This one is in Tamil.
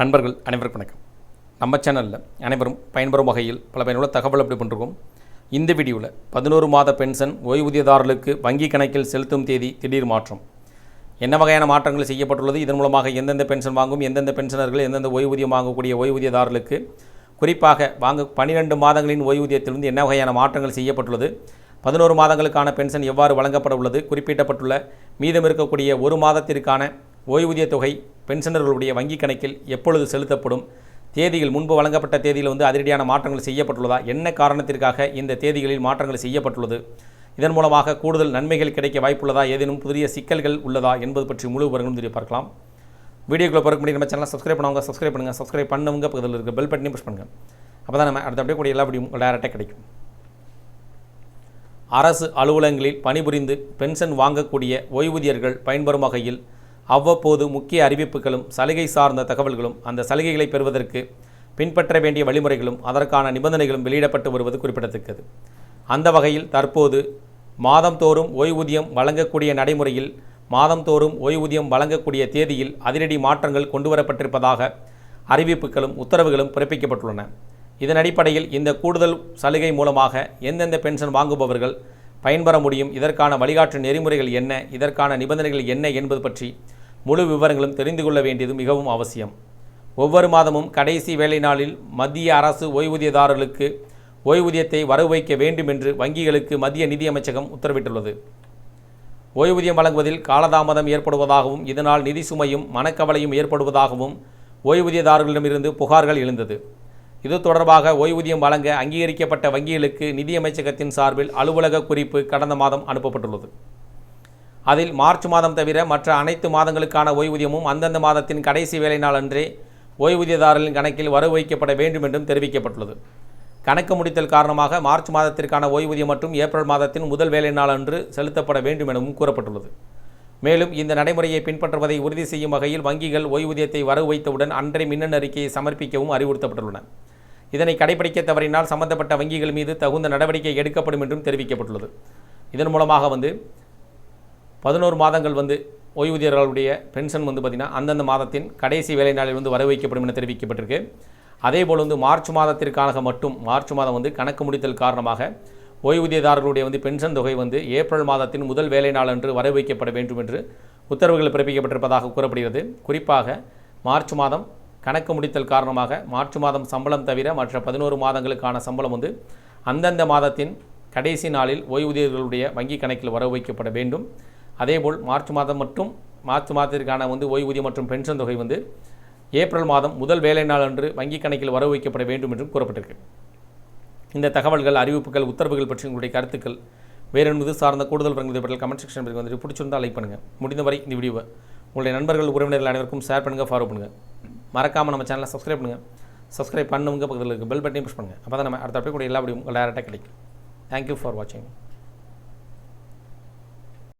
நண்பர்கள் அனைவருக்கும் வணக்கம். நம்ம சேனலில் அனைவரும் பயன்பெறும் வகையில் பல பயனுள்ள தகவல் அப்படி பண்ணிருக்கோம். இந்த வீடியோவில் பதினோரு மாத பென்ஷன் ஓய்வூதியதாரர்களுக்கு வங்கி கணக்கில் செலுத்தும் தேதி திடீர் மாற்றம். என்ன வகையான மாற்றங்கள் செய்யப்பட்டுள்ளது? இதன் மூலமாக எந்தெந்த பென்ஷன் வாங்கும் எந்தெந்த பென்ஷனர்கள் எந்தெந்த ஓய்வூதியம் வாங்கக்கூடிய ஓய்வூதியதாரர்களுக்கு குறிப்பாக வாங்க பன்னிரெண்டு மாதங்களின் ஓய்வூதியத்திலிருந்து என்ன வகையான மாற்றங்கள் செய்யப்பட்டுள்ளது? பதினோரு மாதங்களுக்கான பென்ஷன் எவ்வாறு வழங்கப்பட உள்ளது? குறிப்பிட்டப்பட்டுள்ள மீதம் இருக்கக்கூடிய ஒரு மாதத்திற்கான ஓய்வூதிய தொகை பென்ஷனர்களுடைய வங்கிக் கணக்கில் எப்பொழுது செலுத்தப்படும் தேதியில் முன்பு வழங்கப்பட்ட தேதியில் வந்து அதிரடியான மாற்றங்கள் செய்யப்பட்டுள்ளதா என்ன காரணத்திற்காக இந்த தேதிகளில் மாற்றங்கள் செய்யப்பட்டுள்ளது இதன் மூலமாக கூடுதல் நன்மைகள் கிடைக்க வாய்ப்புள்ளதா ஏதேனும் புதிய சிக்கல்கள் உள்ளதா என்பது பற்றி முழு விவரங்களும் தெரிய பார்க்கலாம். வீடியோக்குள்ள பிறகு முடியும் நம்ம சேனலை சப்ஸ்கிரைப் பண்ணவங்க சப்ஸ்கிரைப் பண்ணுங்கள் சப்ஸ்கிரைப் பண்ணவங்க பக்கத்தில் இருக்க பெல் பட்டனையும் ப்ரெஸ் பண்ணுங்கள் அப்போ தான் நம்ம அடுத்த அப்படியே கூட எல்லா வீடியோ டேரெக்டாக கிடைக்கும். அரசு அலுவலகங்களில் பணிபுரிந்து பென்ஷன் வாங்கக்கூடிய ஓய்வூதியர்கள் பயன்பெறும் வகையில் அவ்வப்போது முக்கிய அறிவிப்புகளும் சலுகை சார்ந்த தகவல்களும் அந்த சலுகைகளை பெறுவதற்கு பின்பற்ற வேண்டிய வழிமுறைகளும் அதற்கான நிபந்தனைகளும் வெளியிடப்பட்டு வருவது குறிப்பிடத்தக்கது. அந்த வகையில் தற்போது மாதந்தோறும் ஓய்வூதியம் வழங்கக்கூடிய நடைமுறையில் மாதந்தோறும் ஓய்வூதியம் வழங்கக்கூடிய தேதியில் அதிரடி மாற்றங்கள் கொண்டுவரப்பட்டிருப்பதாக அறிவிப்புகளும் உத்தரவுகளும் பிறப்பிக்கப்பட்டுள்ளன. இதன் அடிப்படையில் இந்த கூடுதல் சலுகை மூலமாக எந்தெந்த பென்ஷன் வாங்குபவர்கள் பயன்பெற முடியும் இதற்கான வழிகாட்டு நெறிமுறைகள் என்ன இதற்கான நிபந்தனைகள் என்ன என்பது பற்றி முழு விவரங்களும் தெரிந்து கொள்ள வேண்டியது மிகவும் அவசியம். ஒவ்வொரு மாதமும் கடைசி வேலை நாளில் மத்திய அரசு ஓய்வூதியதாரர்களுக்கு ஓய்வூதியத்தை வரவு வைக்க வேண்டும் என்று வங்கிகளுக்கு மத்திய நிதியமைச்சகம் உத்தரவிட்டுள்ளது. ஓய்வூதியம் வழங்குவதில் காலதாமதம் ஏற்படுவதாகவும் இதனால் நிதி சுமையும் மனக்கவலையும் ஏற்படுவதாகவும் ஓய்வூதியதாரர்களிடமிருந்து புகார்கள் எழுந்தது. இது தொடர்பாக ஓய்வூதியம் வழங்க அங்கீகரிக்கப்பட்ட வங்கிகளுக்கு நிதியமைச்சகத்தின் சார்பில் அலுவலக குறிப்பு கடந்த மாதம் அனுப்பப்பட்டுள்ளது. அதில் மார்ச் மாதம் தவிர மற்ற அனைத்து மாதங்களுக்கான ஓய்வூதியமும் அந்தந்த மாதத்தின் கடைசி வேலை நாள் அன்றே ஓய்வூதியதாரர்களின் கணக்கில் வரவு வைக்கப்பட வேண்டும் என்றும் தெரிவிக்கப்பட்டுள்ளது. கணக்கு முடித்தல் காரணமாக மார்ச் மாதத்திற்கான ஓய்வூதியம் மற்றும் ஏப்ரல் மாதத்தின் முதல் வேலை நாள் அன்று செலுத்தப்பட வேண்டும் எனவும் கூறப்பட்டுள்ளது. மேலும் இந்த நடைமுறையை பின்பற்றுவதை உறுதி செய்யும் வகையில் வங்கிகள் ஓய்வூதியத்தை வரவு வைத்தவுடன் அன்றைய மின்னணு அறிக்கையை சமர்ப்பிக்கவும் அறிவுறுத்தப்பட்டுள்ளன. இதனை கடைபிடிக்க தவறினால் சம்பந்தப்பட்ட வங்கிகள் மீது தகுந்த நடவடிக்கை எடுக்கப்படும் என்றும் தெரிவிக்கப்பட்டுள்ளது. இதன் மூலமாக வந்து பதினோரு மாதங்கள் வந்து ஓய்வூதியர்களுடைய பென்ஷன் வந்து பார்த்திங்கன்னா அந்தந்த மாதத்தின் கடைசி வேலை நாளில் வந்து வர வைக்கப்படும் என தெரிவிக்கப்பட்டிருக்கு. அதேபோல் வந்து மார்ச் மாதத்திற்காக மட்டும் மார்ச் மாதம் வந்து கணக்கு முடித்தல் காரணமாக ஓய்வூதியதாரர்களுடைய வந்து பென்ஷன் தொகை வந்து ஏப்ரல் மாதத்தின் முதல் வேலை நாள் அன்று வர வைக்கப்பட வேண்டும் என்று உத்தரவுகள் பிறப்பிக்கப்பட்டிருப்பதாக கூறப்படுகிறது. குறிப்பாக மார்ச் மாதம் கணக்கு முடித்தல் காரணமாக மார்ச் மாதம் சம்பளம் தவிர மற்ற பதினோரு மாதங்களுக்கான சம்பளம் வந்து அந்தந்த மாதத்தின் கடைசி நாளில் ஓய்வூதியர்களுடைய வங்கி கணக்கில் வர வைக்கப்பட வேண்டும். அதேபோல் மார்ச் மாதம் மற்றும் மார்ச் மாதத்திற்கான வந்து ஓய்வூதியம் மற்றும் பென்ஷன் தொகை வந்து ஏப்ரல் மாதம் முதல் வேலை நாள் அன்று வங்கிக் கணக்கில் வரவு வைக்கப்பட வேண்டும் என்றும் கூறப்பட்டிருக்கு. இந்த தகவல்கள் அறிவிப்புகள் உத்தரவுகள் பற்றி உங்களுடைய கருத்துக்கள் வேறு என்பது சார்ந்த கூடுதல் விவரங்கள் பற்றி கமெண்ட் செக்ஷன் வந்து பிடிச்சிருந்தால் லைக் பண்ணுங்கள் முடிந்தவரை இந்த வீடியோவை உங்களுடைய நண்பர்கள் உறவினர்கள் அனைவருக்கும் ஷேர் பண்ணுங்கள் ஃபாலோ பண்ணுங்கள் மறக்காமல் நம்ம சேனலை சப்ஸ்கிரைப் பண்ணுங்கள் சப்ஸ்கிரைப் பண்ணுங்க பக்கத்தில் இருக்க பெல் பட்டனையும் புஷ் பண்ணுங்கள் அப்போ தான் நம்ம அடுத்த அப்படியே கூட எல்லா வீடியோ டேரெக்டாக கிடைக்கும். தேங்க்யூ ஃபார் வாட்சிங்